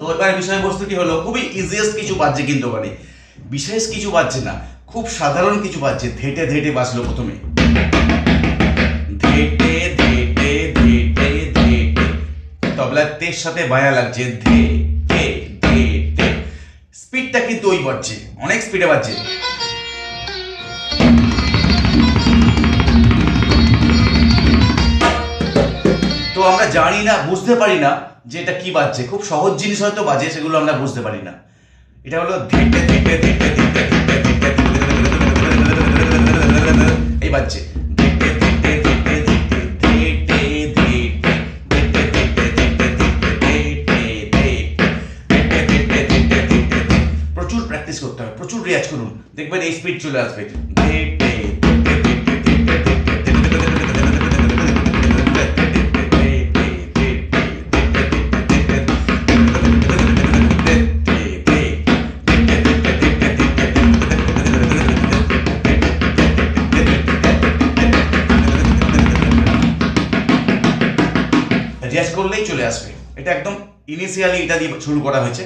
বিষয়বস্তুটি হলো? খুবই ইজিয়েস্ট কিছু বাজছে কিন্তু মানে বিশেষ কিছু বাজছে না, খুব সাধারণ কিছু বাজছে ধেটে ধেটে বাজলো প্রথমে। ধেটে ধেটে ধেটে ধেটে। তবলা তের সাথে বায়া লাগছে ধে ধে ধে স্পিডটা কিন্তু ওই বাড়ছে অনেক স্পিডে বাজছে আমরা জানি না বুঝতে পারি না যে এটা কি বাজছে খুব সহজ জিনিস হয়তো বাজে সেগুলো আমরা বুঝতে পারি না এটা হলো এই বাজছে প্রচুর প্র্যাকটিস করতে হবে প্রচুর রিয়াজ করুন দেখবেন এই স্পিড চলে আসবে ইনিশিয়ালি এটা দিয়ে শুরু করা হয়েছে।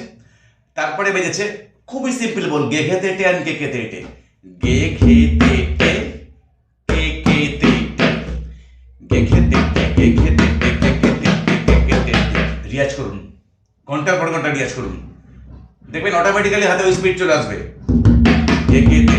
তারপরে বেজেছে খুবই সিম্পল বল গে খেতে টেটে অ্যান্ড কে খেতে টেটে গে খেতে টে কে খেতে গে খেতে টে, গে খেতে টে কে খেতে টে কে খেতে টে। রিয়াজ করুন। ঘণ্টার পর ঘণ্টা রিয়াজ করুন। দেখবেন অটোমেটিক্যালি হাতে ওই স্পিড চলে আসবে। গে টে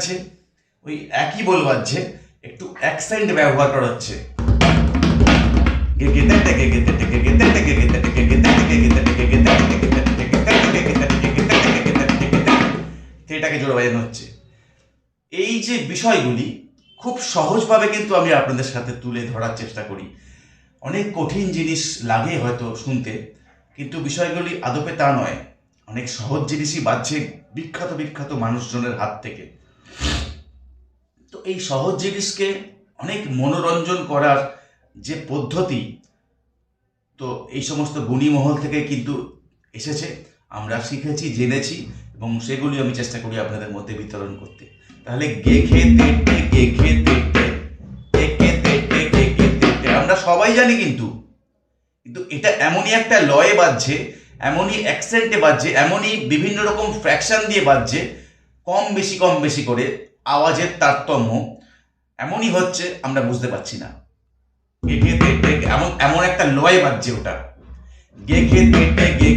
বাজছে ওই একই বল বাজছে একটু অ্যাকসেন্ট ব্যবহার করা হচ্ছে এটাকে জোরে বাজানো হচ্ছে এই যে বিষয়গুলি খুব সহজভাবে কিন্তু আমি আপনাদের সাথে তুলে ধরার চেষ্টা করি অনেক কঠিন জিনিস লাগে হয়তো শুনতে কিন্তু বিষয়গুলি আদপে তা নয় অনেক সহজ জিনিসই বাজছে বিখ্যাত বিখ্যাত মানুষজনের হাত থেকে এই সহজ জিনিসকে অনেক মনোরঞ্জন করার যে পদ্ধতি, তো এই সমস্ত গুণী মহল থেকে কিন্তু এসেছে। আমরা শিখেছি, জেনেছি এবং সেগুলি আমি চেষ্টা করি আপনাদের মধ্যে বিতরণ করতে। তাহলে গে খেতে গে খেতে গে খেতে গে খেতে আমরা সবাই জানি কিন্তু। কিন্তু এটা এমনই একটা লয়ে বাজছে, এমনই অ্যাকসেন্টে বাজছে, এমনই বিভিন্ন রকম ফ্র্যাকশন দিয়ে বাজছে, কম বেশি কম বেশি করে আওয়াজের তারতম্য এমনই হচ্ছে, আমরা বুঝতে পারছি না। গে এমন এমন একটা লয় বাজছে ওটা। গে গে গে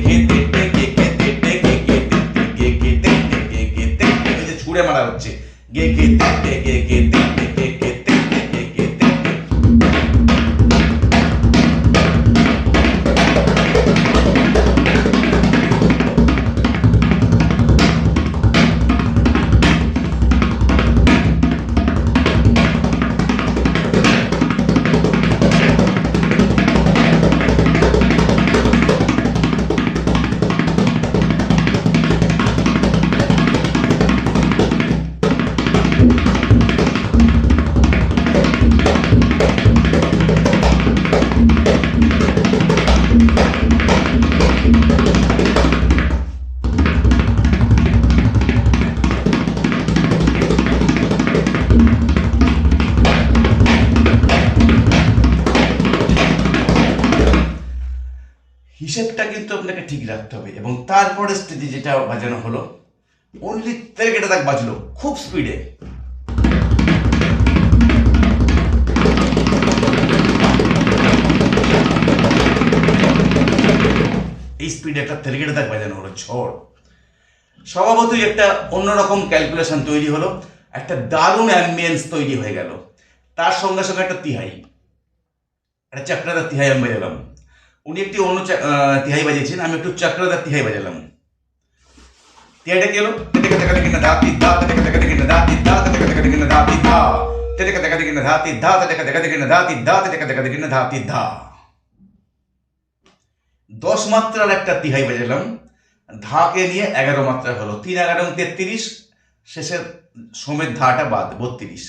হিসেবটা কিন্তু আপনাকে ঠিক রাখতে হবে। এবং তারপরে স্টেজে যেটা বাজানো হলো অনলি তেরকেটা তাক বাজলো, খুব স্পিডে এই স্পিডে একটা তেরকেটা তাক বাজানো হলো, ঝড়। স্বভাবতই একটা অন্যরকম ক্যালকুলেশন তৈরি হলো, একটা দারুণ অ্যাম্বিয়েন্স তৈরি হয়ে গেল। তার সঙ্গে সঙ্গে একটা তিহাই, একটা চাকরাদার তিহাই আমি বাজালাম। উনি একটি অন্য তিহাই বাজিয়েছেন, আমি একটু চাকরাদার তিহাই বাজালাম। তিহাইটা কি হলো? তেটেকা তেকা তেকিনা ধাতি ধা তেকা তেকিনা ধাতি ধা ধা ধাতি ধা দশ মাত্রার একটা তিহাই বাজালাম। ধাকে নিয়ে এগারো মাত্রা হলো। তিন, এগারো তেত্রিশ, শেষের সমেত ধাটা বাদ, বত্রিশ।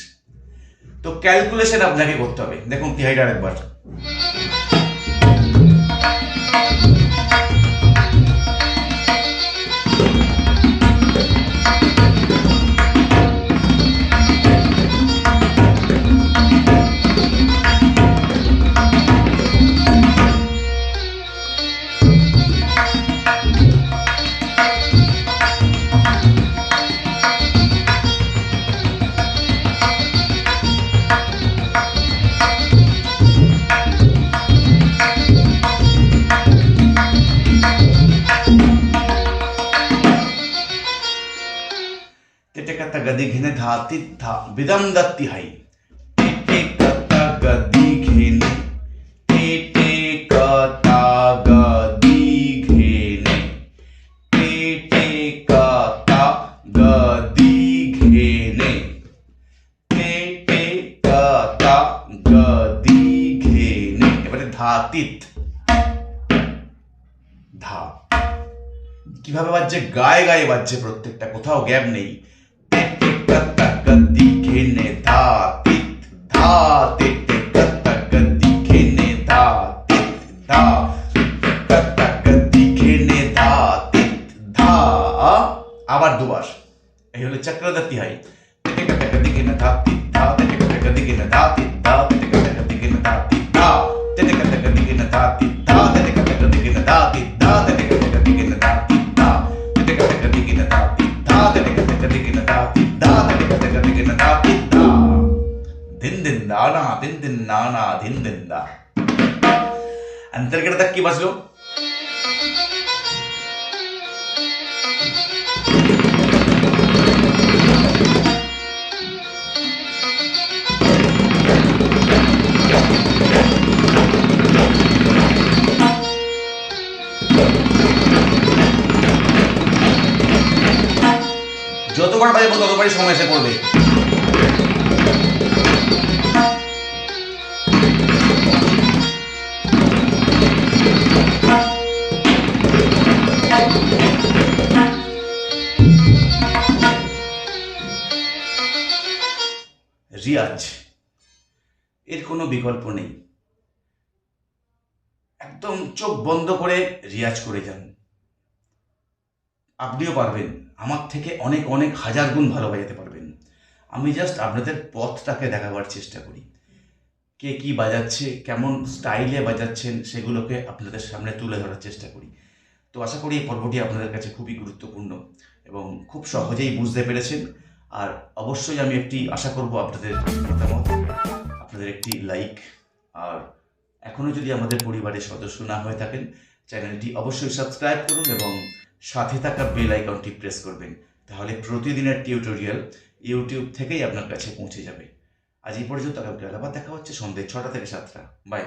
তো ক্যালকুলেশন আপনাকে করতে হবে। দেখুন তিহাইটা আরেকবার। धाती धा विदम दत्ती हाई टेटकता गदी घेणे टेटकता गदी घेणे टेटकता गदी घेणे টেটেকাতা গদি ঘেনে এবারে ধাতিত ধা কিভাবে বাজছে গায়ে গায়ে বাজছে প্রত্যেকটা কোথাও গ্যাপ নেই ধা টেটেকাতা গদি ঘেনে ধাতিত ধা টেটেকাতা গদি ঘেনে ধাতিত ধা আবার দুবার এই হলো চক্রবর্তী হাই धिन दिन दाना दिन दिन नाना धिन दिन दा अंतर्गत तक की बसलो যতবার বাজাবো ততবারই সময় এসে পড়বে রিয়াজ এর কোনো বিকল্প নেই। একদম চোখ বন্ধ করে রিয়াজ করে যান। আপনিও পারবেন। আমার থেকে অনেক অনেক হাজার গুণ ভালো বাজাতে পারবেন। আমি জাস্ট আপনাদের পথটাকে দেখাবার চেষ্টা করি। কে কি বাজাচ্ছে, কেমন স্টাইলে বাজাচ্ছেন, সেগুলোকে আপনাদের সামনে তুলে ধরার চেষ্টা করি। তো আশা করি এই পর্বটি আপনাদের কাছে খুবই গুরুত্বপূর্ণ এবং খুব সহজেই বুঝতে পেরেছেন। আর অবশ্যই আমি একটি আশা করব আপনাদের মতামত। আপনাদের একটি লাইক আর এখনও যদি আমাদের পরিবারের সদস্য না হয়ে থাকেন, চ্যানেলটি অবশ্যই সাবস্ক্রাইব করুন এবং সাথে থাকা বেল আইকনটি প্রেস করবেন। তাহলে প্রতিদিনের টিউটোরিয়াল ইউটিউব থেকেই আপনার কাছে পৌঁছে যাবে। আজ এই পর্যন্ত কালকে আবার দেখা হচ্ছে সন্ধ্যে ছটা থেকে সাতটা। বাই।